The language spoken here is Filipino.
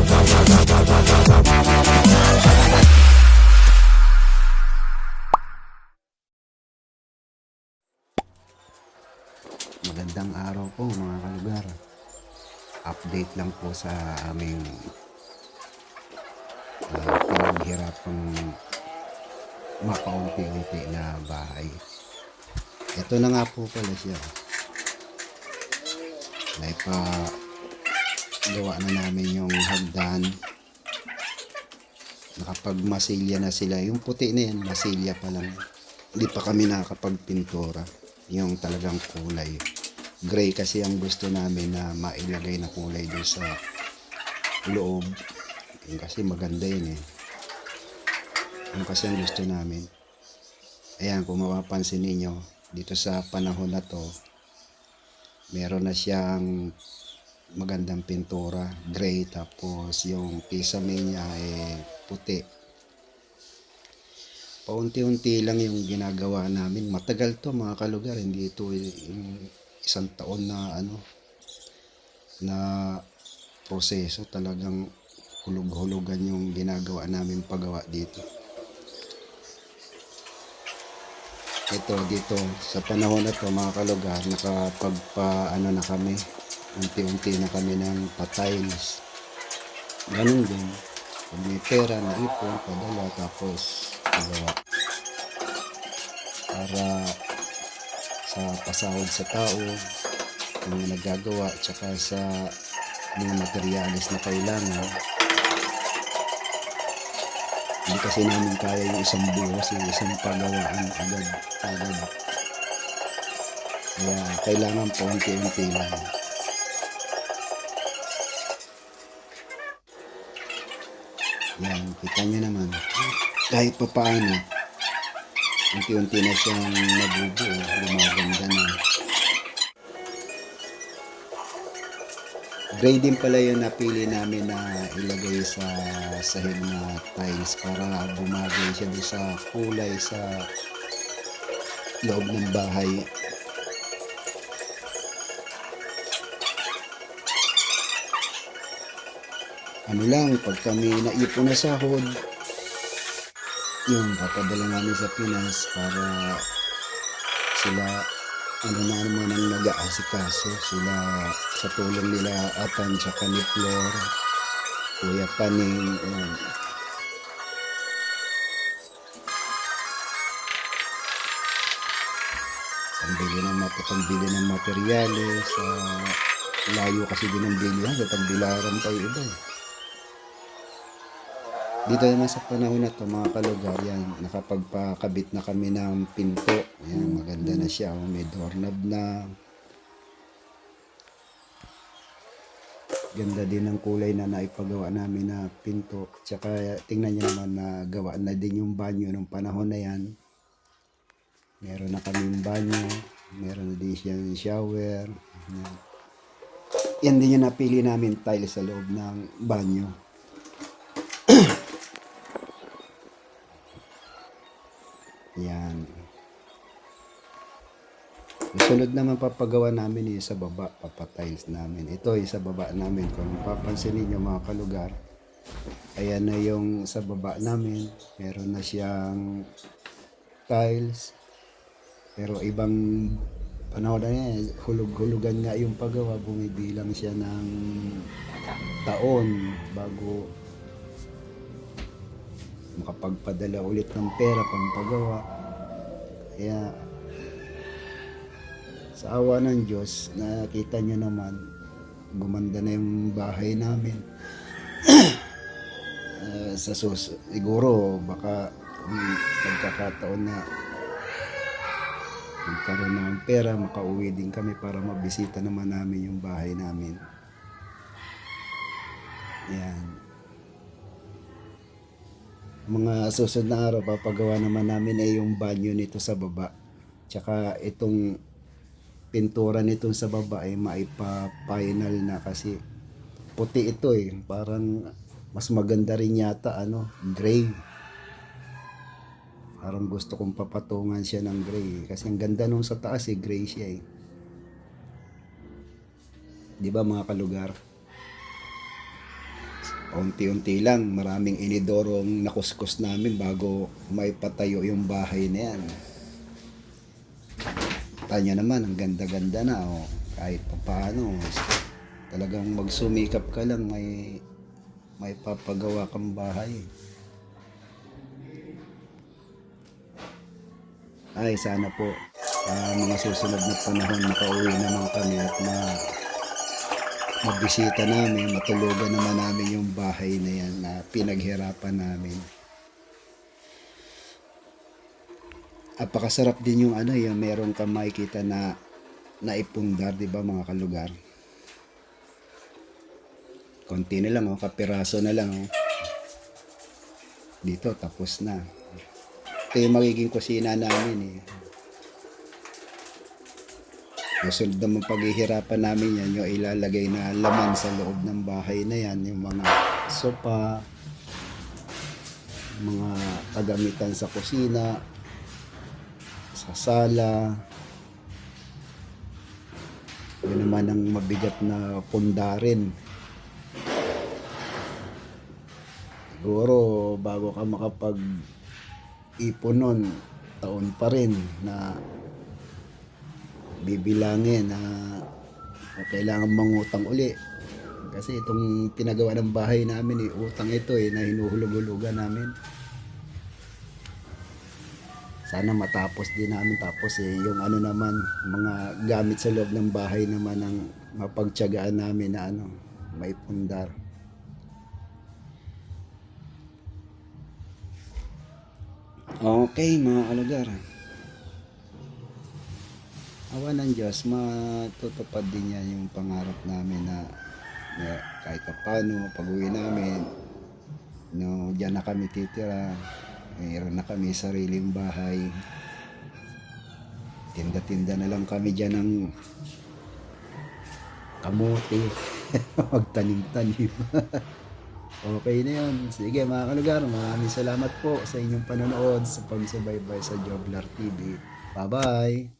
Magandang araw po mga kalugar. Update lang po sa aming uh, pinaghirapang mapaunti-unti na bahay. Ito na nga po pala siya. Naipa gawa na namin yung hagdan. Nakapagmasilya na sila. Yung puti na yan, masilya pa lang. Hindi pa kami nakakapagpintura. Yung talagang kulay. Gray kasi ang gusto namin na mailagay na kulay doon sa loob. Yung kasi maganda yun eh. Yung kasi ang gusto namin. Ayan, kung mapapansin ninyo, dito sa panahon na to, meron na siyang magandang pintura, gray, tapos yung kisame niya eh puti. Paunti-unti lang yung ginagawa namin. Matagal to mga kalugar, hindi ito yung isang taon na ano na proseso talagang hulog-hulugan yung ginagawa namin paggawa dito. Ito dito sa panahon na to mga kalugar nakapagpa ano na kami unti-unti na kami ng pa-tiles. Ganun din. Pag may pera na ipon, padala tapos pagawa. Para sa pasahod sa tao, yung nagagawa, tsaka sa mga materialis na kailangan. Hindi kasi namin kaya yung isang buwas, yung isang pagawaan agad, agad. Kaya kailangan po unti-unti lang. Yan, kita nyo naman. Kahit pa paano, unti-unti na siyang nabubuo, lumaganda na. Gray din pala yung napili namin na ilagay sa sahig na tiles para bumagay siya sa kulay sa loob ng bahay. Ano lang, pag kami naipon na sahod, yun, papadala namin sa Pinas para sila, ano na naman ang nag-aasikaso, sila sa tulong nila Atan, tsaka ni Flor, Kuya Paning, yun. Pambili ng, mat- pambili ng materyales, sa layo kasi din ang bilihan, sa tagbilaran tayo iba eh. Dito naman sa panahon na to mga kalugar, yan, nakapagpakabit na kami ng pinto. Yan, maganda na siya. oh, May doorknob na. Ganda din ang kulay na naipagawa namin na pinto. Tsaka tingnan nyo naman na gawa na din yung banyo nung panahon na yan. Meron na kaming banyo. Meron na din siyang shower. Yan. Yan din yung napili namin tile sa loob ng banyo. Yan. Sunod naman papagawa namin yung sa baba, papatiles namin. Ito yung sa baba namin. Kung papansin ninyo mga kalugar, ayan na yung sa baba namin. Meron na siyang tiles. Pero ibang panahon na yan, hulog-hulugan nga yung paggawa. Bumibilang siya ng taon bago makapagpadala ulit ng pera pang paggawa. Kaya sa awa ng Diyos, nakita nyo naman, gumanda na yung bahay namin. Eh, sa sus, siguro baka kung magkakataon na magkaroon ng pera, makauwi din kami para mabisita naman namin yung bahay namin. Yan mga susunod na araw papagawa naman namin ay yung banyo nito sa baba. Tsaka itong pintura nito sa baba ay maipa-final na kasi puti ito eh. Parang mas maganda rin yata ano, gray. Parang gusto kong papatungan siya ng gray. Kasi ang ganda nung sa taas eh, gray siya eh. Di ba mga kalugar? Paunti-unti lang, maraming inidorong nakuskus namin bago may patayo yung bahay na yan. Tanya naman, ang ganda-ganda na. Oh. Kahit pa paano, talagang magsumikap ka lang, may, may papagawa kang bahay. Ay, sana po sa mga susunod na panahon makauwi naman kami at ma mabisita namin, matulugan naman namin yung bahay na yan na pinaghirapan namin. Apakasarap din yung ano, yung meron kang makikita na naipundar, di ba mga kalugar? Konti na lang, oh, kapiraso na lang. Oh. Dito, tapos na. Ito yung magiging kusina namin eh. Susunod naman paghihirapan namin yan, yung ilalagay na laman sa loob ng bahay na yan, yung mga sopa, mga kagamitan sa kusina, sa sala. Yun naman ang mabigat na pundarin. Siguro, bago ka makapag ipon nun, taon pa rin na bibilangin na kailangan mangutang uli. Kasi itong pinagawa ng bahay namin, eh, utang ito eh, na hinuhulog-hulugan namin. Sana matapos din namin tapos eh, yung ano naman, mga gamit sa loob ng bahay naman ang mapagtyagaan namin na ano, may pundar. Okay mga kalugar. Awa ng Diyos, matutupad din yan yung pangarap namin na, na kahit pa paano, pag uwi namin, no, diyan na kami titira, mayroon na kami sariling bahay, tinda-tinda na lang kami dyan ng kamote, magtanim-tanim. okay na yun. Sige mga kalugar, maraming salamat po sa inyong panonood sa pagsubaybay sa Joblar TV. Bye-bye!